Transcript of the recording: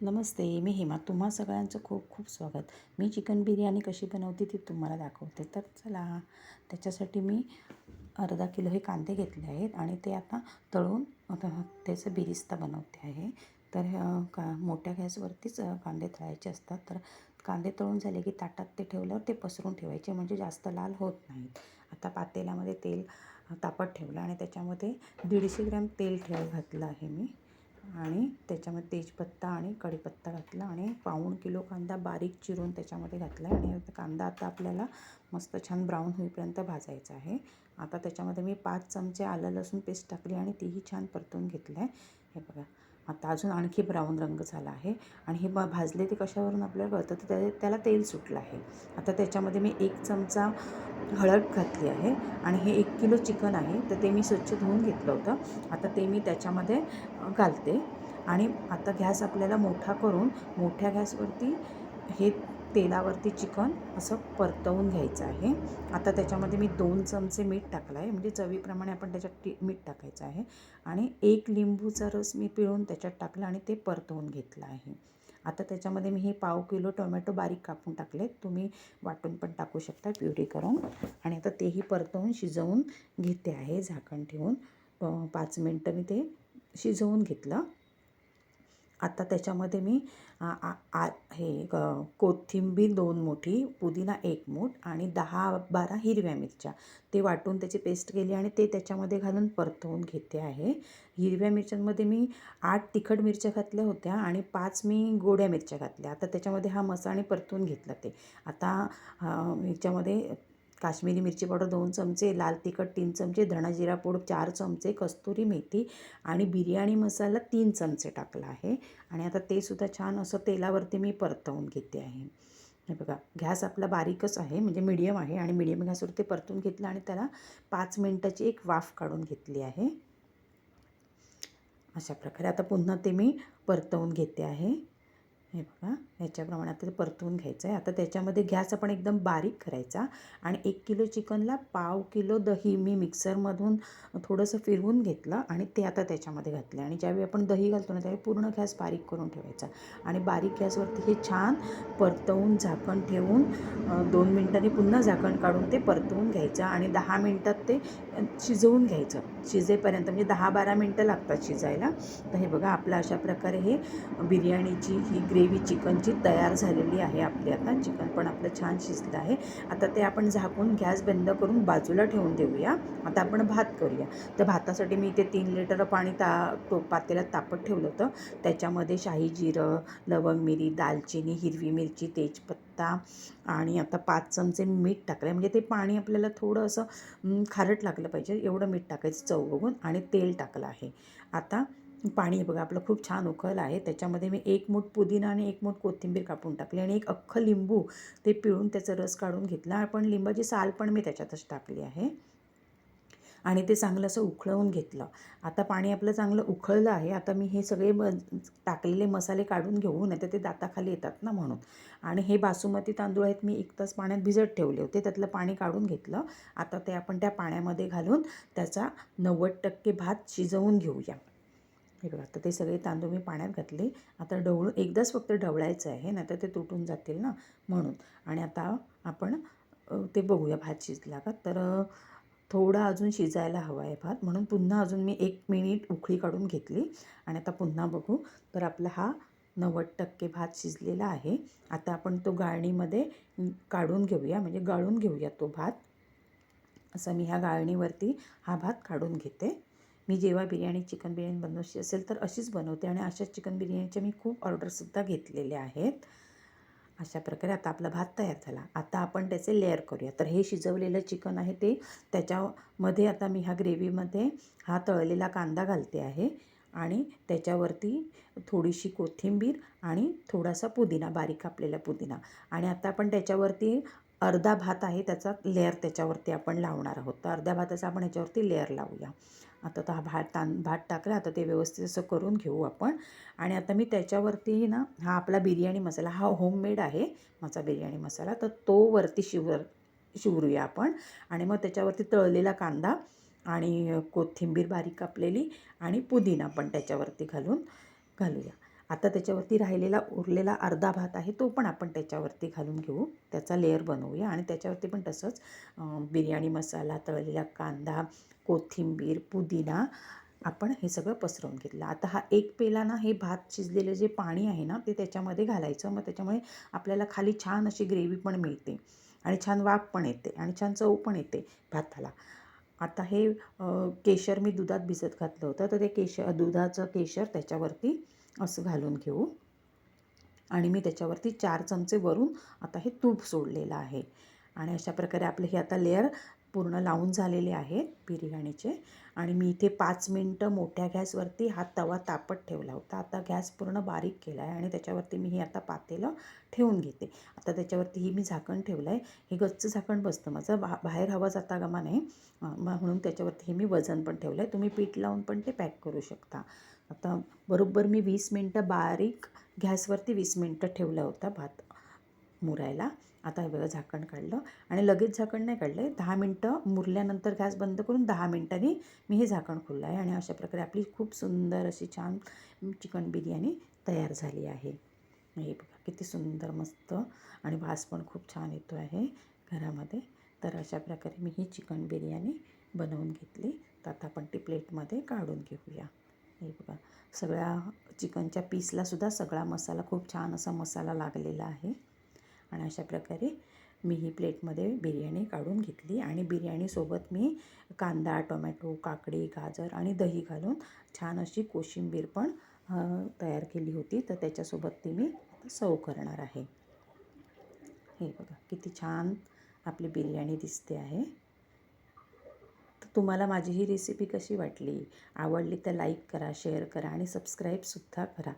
नमस्ते मी हेमा. तुम्हा सगळ्यांचं खूप खूप स्वागत. मी चिकन बिर्याणी कशी बनवते ती तुम्हाला दाखवते. तर चला त्याच्यासाठी मी अर्धा किलो हे कांदे घेतले आहेत आणि ते आता तळून त्याचं बिरिस्ता बनवते आहे. तर का मोठ्या गॅसवरतीच कांदे तळायचे असतात. तर कांदे तळून झाले की ताटात ते ठेवल्यावर ते पसरून ठेवायचे म्हणजे जास्त लाल होत नाहीत. आता पातेल्यामध्ये तेल तापत ठेवलं आणि त्याच्यामध्ये दीडशे ग्रॅम तेल ठेव घातलं आहे मी. आणि त्याच्यामध्ये तेजपत्ता आणि कढीपत्ता घातला आणि पाऊण किलो कांदा बारीक चिरून त्याच्यामध्ये घातला आहे आणि आता कांदा आता आपल्याला मस्त छान ब्राऊन होईपर्यंत भाजायचा आहे. आता त्याच्यामध्ये मी पाच चमचे आलं लसूण पेस्ट टाकली आणि तीही छान परतून घेतलं आहे हे बघा. आता अजून आणखी ब्राऊन रंग झाला आहे. आणि हे ब भाजले ते कशावरून आपल्याला कळतं? तर त्या त्याला तेल सुटलं आहे. आता त्याच्यामध्ये मी एक चमचा हळद घातली आहे. आणि हे एक किलो चिकन आहे. तर ते मी स्वच्छ धुवून घेतलं होतं. आता ते मी त्याच्यामध्ये घालते. आणि आता गॅस आपल्याला मोठा करून मोठ्या गॅसवरती हे तेलावरती चिकन असं परतवून घ्यायचं आहे. आता त्याच्यामध्ये मी दोन चमचे मीठ टाकलं आहे. म्हणजे चवीप्रमाणे आपण त्याच्यात टी मीठ टाकायचं आहे. आणि एक लिंबूचा रस मी पिळून त्याच्यात टाकला आणि ते परतवून घेतलं आहे. आता त्याच्यामध्ये मी हे पाव किलो टोमॅटो बारीक कापून टाकले तुम्ही वाटून पण टाकू शकता. प्युरी करून. आणि आता तेही परतवून शिजवून घेते आहे. झाकण ठेवून. पाच मिनटं मी ते शिजवून घेतलं. आता त्याच्यामध्ये मी आ, आ, आ हे क- कोथिंबीर दोन मोठी पुदिना एक मूठ आणि दहा बारा हिरव्या मिरच्या. ते वाटून त्याची पेस्ट केली आणि ते त्याच्यामध्ये घालून परतवून घेते आहे. हिरव्या मिरच्यांमध्ये मी आठ तिखट मिरच्या घातल्या होत्या आणि पाच मी गोड्या मिरच्या घातल्या. आता त्याच्यामध्ये हा मसाणे परतून घेतला ते. आता ह्याच्यामध्ये काश्मीरी मिरची पावडर दोन चमचे लाल तिखट तीन चमचे धणा जिरा पूड चार चमचे कस्तुरी मेथी आणि बिर्याणी मसाला तीन चमचे टाकला आहे. आणि आता ते सुद्धा छान असं तेलावरती मी परतवून घेते आहे. हे बघा गॅस आपला बारीकच आहे म्हणजे मिडियम आहे आणि मिडियम गॅसवर ते परतून घेतलं आणि त्याला पाच मिनटाची एक वाफ काढून घेतली आहे. अशा प्रकारे आता पुन्हा ते मी परतवून घेते आहे. हे बघा ह्याच्याप्रमाणे आता ते परतवून घ्यायचं आहे आता त्याच्यामध्ये गॅस आपण एकदम बारीक करायचा आणि एक किलो चिकनला पाव किलो दही मी मिक्सरमधून थोडंसं फिरवून घेतलं आणि ते आता त्याच्यामध्ये घातलं आणि ज्यावेळी आपण दही घालतो ना त्यावेळी पूर्ण गॅस बारीक करून ठेवायचा. आणि बारीक गॅसवरती हे छान परतवून झाकण ठेवून दोन मिनटांनी पुन्हा झाकण काढून ते परतवून घ्यायचं आणि दहा मिनटात ते शिजवून घ्यायचं. शिजेपर्यंत म्हणजे दहा बारा मिनटं लागतात शिजायला. तर हे बघा आपलं अशा प्रकारे हे बिर्याणीची ही ग्रेव्ही चिकनची तयार झालेली आहे आपली आता. चिकन पण आपलं छान शिजलं आहे. आता ते आपण झाकून गॅस बंद करून बाजूला ठेवून देऊया. आता आपण भात करूया. तर भातासाठी मी इथे तीन लिटर पाणी ता तो पातेल्यात तापत ठेवलं होतं. त्याच्यामध्ये शाही जिरं लवंग मिरी दालचिनी हिरवी मिरची तेजपत्ता आणि आता पाच चमचे मीठ टाकले म्हणजे ते पाणी आपल्याला थोडं असं खारट लागलं पाहिजे. एवढं मीठ टाकायचं चव बघून आणि तेल टाकलं आहे. आता पाणी बघा आपलं खूप छान उकळलं आहे. त्याच्यामध्ये मी एक मूठ पुदिना आणि एक मूठ कोथिंबीर कापून टाकली आणि एक अख्खं लिंबू ते पिळून त्याचा रस काढून घेतला. पण लिंबाची साल पण मी त्याच्यातच टाकली आहे. आणि ते चांगलं असं उखळवून घेतलं. आता पाणी आपलं चांगलं उखळलं आहे. आता मी हे सगळे म टाकलेले मसाले काढून घेऊ नाही तर ते दाताखाली येतात ना म्हणून. आणि हे बासुमती तांदूळ आहेत मी एक तास पाण्यात भिजत ठेवले होते. त्यातलं पाणी काढून घेतलं. आता ते आपण त्या पाण्यामध्ये घालून त्याचा नव्वद टक्के भात शिजवून घेऊया. हे बघा आता ते सगळे तांदूळ मी पाण्यात घातले. आता ढवळून एकदाच फक्त ढवळायचं आहे नाहीतर ते तुटून जातील ना म्हणून. आणि आता आपण ते बघूया भात शिजला का? तर थोडा अजून शिजायला हवा आहे भात. म्हणून पुन्हा अजून मी एक मिनिट उकळी काढून घेतली. आणि आता पुन्हा बघू. तर आपला हा नव्वद टक्के भात शिजलेला आहे. आता आपण तो गाळणीमध्ये काढून घेऊया. म्हणजे गाळून घेऊया तो भात. असं मी ह्या गाळणीवरती हा भात काढून घेते. मी जेव्हा बिर्याणी चिकन बिर्याणी बनवायची असेल तर अशीच बनवते आणि अशाच चिकन बिर्याणीच्या मी खूप ऑर्डरसुद्धा घेतलेल्या आहेत. अशा प्रकारे आता आपला भात तयार झाला. आता आपण त्याचे लेअर करूया. तर हे शिजवलेलं चिकन आहे ते. त्याच्यामध्ये आता मी ह्या ग्रेव्हीमध्ये हा तळलेला कांदा घालते आहे आणि त्याच्यावरती थोडीशी कोथिंबीर आणि थोडासा पुदिना बारीक कापलेला पुदिना. आणि आता आपण त्याच्यावरती अर्धा भात आहे त्याचा लेअर त्याच्यावरती आपण लावणार आहोत. तर अर्ध्या भाताचा आपण ह्याच्यावरती लेअर लावूया. आता तर हा भात तां भात टाकला आता ते व्यवस्थित असं करून घेऊ आपण. आणि आता मी त्याच्यावरती ना हा आपला बिर्याणी मसाला हा होममेड आहे माझा बिर्याणी मसाला. तर तो वरती शिवर शिवरूया आपण. आणि मग त्याच्यावरती तळलेला कांदा आणि कोथिंबीर बारीक कापलेली आणि पुदिना पण त्याच्यावरती घालून घालूया. आता त्याच्यावरती राहिलेला उरलेला अर्धा भात आहे तो पण आपण त्याच्यावरती घालून घेऊ. त्याचा लेअर बनवूया आणि त्याच्यावरती पण तसंच बिर्याणी मसाला तळलेला कांदा कोथिंबीर पुदिना आपण हे सगळं पसरवून घेतलं. आता हा एक पेला ना हे भात शिजलेलं जे पाणी आहे ना ते त्याच्यामध्ये घालायचं. मग त्याच्यामुळे आपल्याला खाली छान अशी ग्रेव्ही पण मिळते आणि छान वाफ पण येते आणि छान चव पण येते भाताला. आता हे केशर मी दुधात भिजत घातलं होतं. तर ते केशर दुधाचं केशर त्याच्यावरती असं घालून घेऊ. आणि मी त्याच्यावरती चार चमचे वरून आता हे तूप सोडलेलं आहे. आणि अशा प्रकारे आपले हे आता लेअर पूर्ण लावून झालेले आहेत बिर्याणीचे. आणि मी इथे पाच मिनटं मोठ्या गॅसवरती हा तवा तापत ठेवला होता. आता गॅस पूर्ण बारीक केला आहे आणि त्याच्यावरती मी हे आता पातेलं ठेवून घेते. आता त्याच्यावरती ही मी झाकण ठेवलं आहे. हे गच्च झाकण बसतं. माझं बा बाहेर हवा जाता गमा नाही मग म्हणून त्याच्यावरती हे मी वजन पण ठेवलं आहे. तुम्ही पीठ लावून पण ते पॅक करू शकता. आता बरोबर मी वीस मिनटं बारीक गॅसवरती वीस मिनटं ठेवलं होता भात मुरायला. आता हे बघा झाकण काढलं आणि लगेच झाकण नाही काढलं आहे दहा मिनटं मुरल्यानंतर गॅस बंद करून दहा मिनटांनी मी हे झाकण खोललं आहे आणि अशा प्रकारे आपली खूप सुंदर अशी छान चिकन बिर्याणी तयार झाली आहे. हे बघा किती सुंदर मस्त आणि वास पण खूप छान येतो आहे घरामध्ये. तर अशा प्रकारे मी ही चिकन बिर्याणी बनवून घेतली. तर आता आपण ती प्लेटमध्ये काढून घेऊया. हे बघा. सगळ्या चिकनच्या पीसलासुद्धा सगळा मसाला खूप छान असा मसाला लागलेला आहे. आणि अशा प्रकारे मी ही प्लेटमध्ये बिर्याणी काढून घेतली आणि बिर्याणीसोबत मी कांदा टोमॅटो काकडी गाजर आणि दही घालून छान अशी कोशिंबीर पण तयार केली होती. तर त्याच्यासोबत ती मी सव सर्व करणार आहे. हे बघा किती छान आपली बिर्याणी दिसते आहे. तर तुम्हाला माझी ही रेसिपी कशी वाटली? आवडली तर लाईक करा शेअर करा आणि सबस्क्राईबसुद्धा करा.